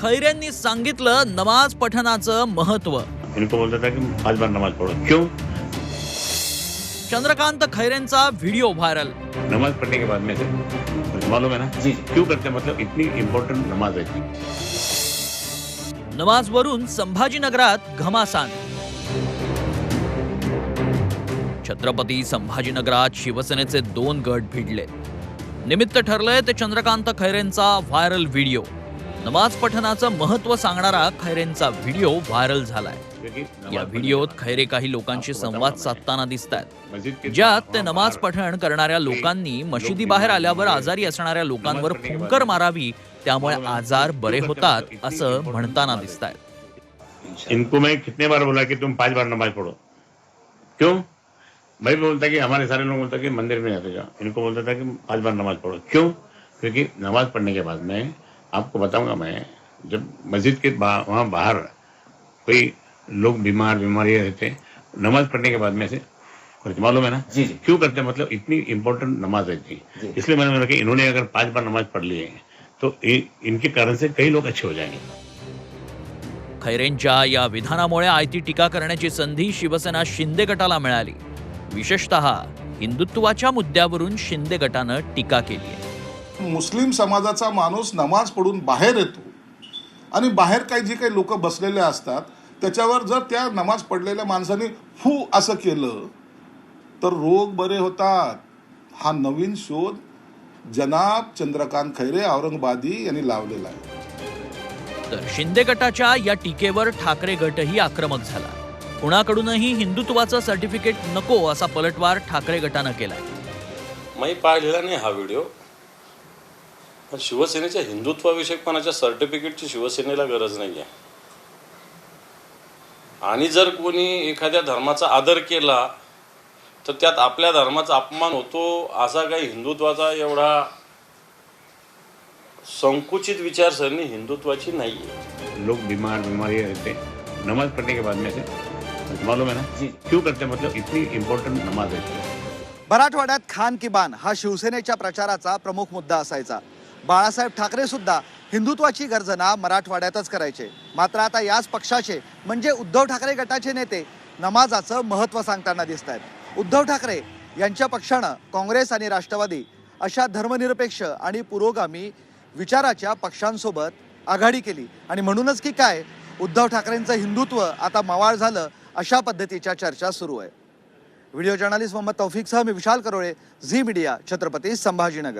खैरेंनी सांगितलं नमाज पठणाचं महत्त्व इनको बोलता था कि पांच बार नमाज पढ़ो. क्यों? चंद्रकांत खैरेंचा व्हिडिओ व्हायरल. नमाज पढ़ने के बाद में से मुझे मालूम है ना? जी क्यों करते हैं? मतलब इतनी इम्पोर्टेंट नमाज है। नमाजवरून संभाजीनगरात घमासान. छत्रपती संभाजीनगरात शिवसेनेचे दोन गट भिडले. निमित्त ठरलंय ते चंद्रकांत खैरेंचा व्हायरल व्हिडिओ. नमाज पठणाचं महत्त्व सांगणारा खैरेंचा व्हिडिओ व्हायरल झालाय. या व्हिडिओत खैरे काही लोकांशी संवाद साधताना दिसत आहेत ज्यात ते नमाज पठण करणाऱ्या लोकांनी मशिदी बाहेर आल्यावर आजारी असणाऱ्या लोकांवर फुंकर मारावी त्यामुळे आजार बरे होतात असं म्हणताना दिसत आहेत इनको मैं कितने बार बोला कि तुम पांच बार नमाज पढ़ो? क्यों? भाई बोलता कि हमारे सारे लोग बोलता कि मंदिर में आते जाओ। इनको बोलता था कि पांच बार नमाज पढ़ो। क्यों? क्योंकि नमाज पढ़ने के बाद में आपको बताऊँगा मैं जब मस्जिद के बा, वहाँ बाहर कोई लोग बीमार बीमारी रहते नमाज़ पढ़ने के बाद में से कुछ मालूम है ना? जी जी। क्यों करते हैं? मतलब इतनी इम्पोर्टेंट नमाज़ रहती है थी इसलिए मैंने बोला कि इन्होंने अगर पाँच बार नमाज़ पढ़ ली है तो इ- इनके कारण से कई लोग अच्छे हो जाएँगे। खैरेंच्या या विधानामुळे आयती टीका करण्याची संधी शिवसेना शिंदे गटाला मिळाली. विशेषतः हिंदुत्वाच्या मुद्द्यावरून शिंदे गटानं टीका केली आहे. मुस्लिम समाजाचा माणूस नमाज पढून बाहेर येतो. आणि बाहेर काही जे काही लोक बसलेले असतात त्याच्यावर जर त्या नमाज पडलेल्या माणसाने फू असं केलं तर रोग बरे होतात. हा नवीन शोध जनाब चंद्रकांत खैरे औरंगाबादी यांनी लावलेला आहे. तर शिंदे गटाच्या या टीकेवर ठाकरे गटही आक्रमक झाला. कुणाकडूनही हिंदुत्वाचं सर्टिफिकेट नको असा पलटवार ठाकरे गटानं केलाय. मी पाहिलेला नाही हा व्हिडिओ. पण शिवसेनेच्या हिंदुत्वाविषयकपणाच्या सर्टिफिकेटची शिवसेनेला गरज नाही आहे आणि जर कोणी एखाद्या धर्माचा आदर केला तर त्यात आपल्या धर्माचा अपमान होतो असा काही हिंदुत्वाचा एवढा संकुचित विचारसरणी हिंदुत्वाची नाही आहे लोग बीमार बीमारी रहते नमाज पढ़ने के बाद में से कुछ मालूम है ना? जी। क्यों करते मतलब इतनी इम्पोर्टेंट नमाज है। थी मराठवाड्यात खान की बान हा शिवसेनेच्या प्रचाराचा प्रमुख मुद्दा असायचा. बाळासाहेब ठाकरे सुद्धा हिंदुत्वाची गर्जना मराठवाड्यातच करायचे. मात्र आता याच पक्षाचे म्हणजे उद्धव ठाकरे गटाचे नेते नमाजाचं महत्त्व सांगताना दिसत आहेत उद्धव ठाकरे यांच्या पक्षानं काँग्रेस आणि राष्ट्रवादी अशा धर्मनिरपेक्ष आणि पुरोगामी विचाराच्या पक्षांसोबत आघाडी केली. आणि म्हणूनच की काय उद्धव ठाकरेंचं हिंदुत्व आता मवाळ झालं अशा पद्धतीच्या चर्चा सुरू आहे. व्हिडिओ जर्नलिस्ट मोहम्मद तौफिकसह मी विशाल करोळे झी मीडिया छत्रपती संभाजीनगर.